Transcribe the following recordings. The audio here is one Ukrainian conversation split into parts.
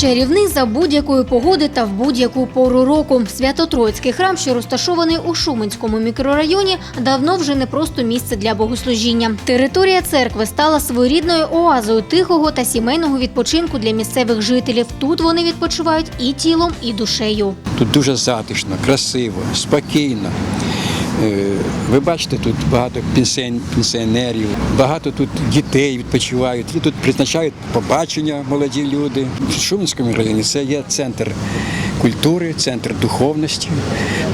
Чарівний за будь-якої погоди та в будь-яку пору року. Свято-Троїцький храм, що розташований у Шуменському мікрорайоні, давно вже не просто місце для богослужіння. Територія церкви стала своєрідною оазою тихого та сімейного відпочинку для місцевих жителів. Тут вони відпочивають і тілом, і душею. Тут дуже затишно, красиво, спокійно. Е, Ви бачите, тут багато пенсіон- пенсіонерів, багато тут дітей відпочивають. І тут призначають побачення молоді люди. В Шуменському районі це є центр культури, центр духовності,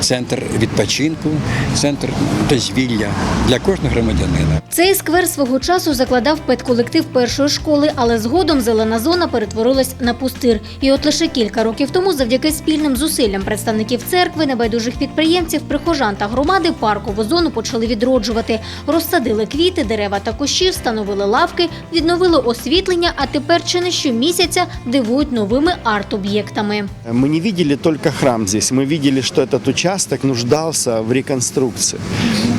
центр відпочинку, центр дозвілля для кожного громадянина. Цей сквер свого часу закладав педколектив першої школи, але згодом зелена зона перетворилась на пустир. І от лише кілька років тому, завдяки спільним зусиллям представників церкви, небайдужих підприємців, прихожан та громади паркову зону почали відроджувати. Розсадили квіти, дерева та кущі, встановили лавки, відновили освітлення, а тепер чи не щомісяця дивують новими арт-об'єктами. Мы не видели только храм здесь, мы видели, что этот участок нуждался в реконструкции.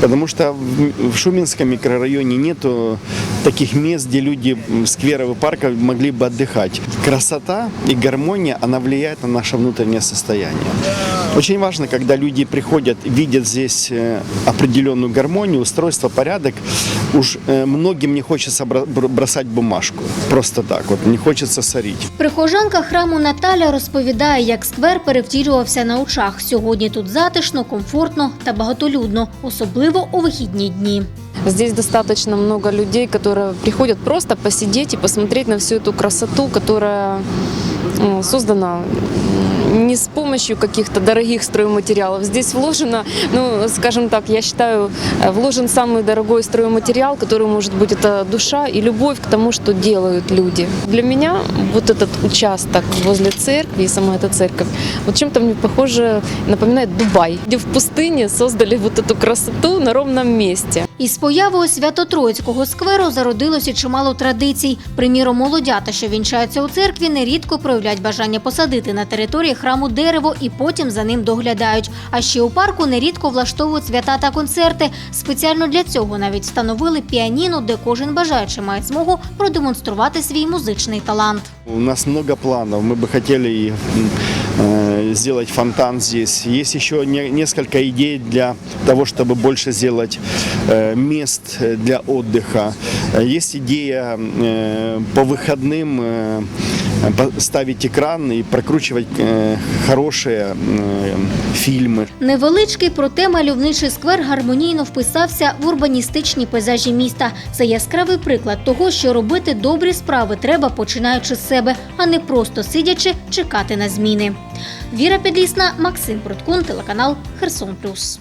Потому что в- в Шуменском микрорайоне нету таких мест, где люди, м, скверов и парков могли бы отдыхать. Красота и гармония, она влияет на наше внутреннее состояние. Очень важно, когда люди приходят, видят здесь э, определенную гармонию, устройство, порядок. Уж э, многим не хочется бро- бр- бросать бумажку. Просто так вот, не хочется сорить. Прихожанка храму Наталя розповідає, як сквер перевтілювався на очах. Сьогодні тут затишно, комфортно та багатолюдно, особливо у вихідні дні. Здесь достаточно много людей, которые приходят просто посидеть и посмотреть на всю эту красоту, которая создана м, не с помощью каких-то дорогих стройматериалов. Здесь вложено, ну, скажем так, я считаю, э, вложен самый дорогой стройматериал, который может быть это душа и любовь к тому, что делают люди. Для меня вот этот участок возле церкви и сама эта церковь, вот чем-то мне похоже, напоминает Дубай, где в пустыне создали вот эту красоту на ровном месте. Із появою Свято-Троїцького скверу зародилося чимало традицій. Приміром, молодята, що вінчаються у церкві, нерідко проявляють бажання посадити на території храму дерево і потім за ним доглядають. А ще у парку нерідко влаштовують свята та концерти. Спеціально для цього навіть встановили піаніно, де кожен бажаючий має змогу продемонструвати свій музичний талант. У нас много планов. Мы бы хотели и, м, э, сделать фонтан здесь. Есть еще не- несколько идей для того, чтобы больше сделать э, мест э, для отдыха. Э, Есть идея э, по выходным э, ставить экран и прокручивать э, хорошие э, фильмы. Невеличкий, проте мальовничий сквер гармонійно вписався в урбаністичні пейзажі міста. Це яскравий приклад того, що робити добрі справи треба починаючи з себе, а не просто сидячи чекати на зміни. Віра Підлісна, Максим Проткун, телеканал Херсон Плюс.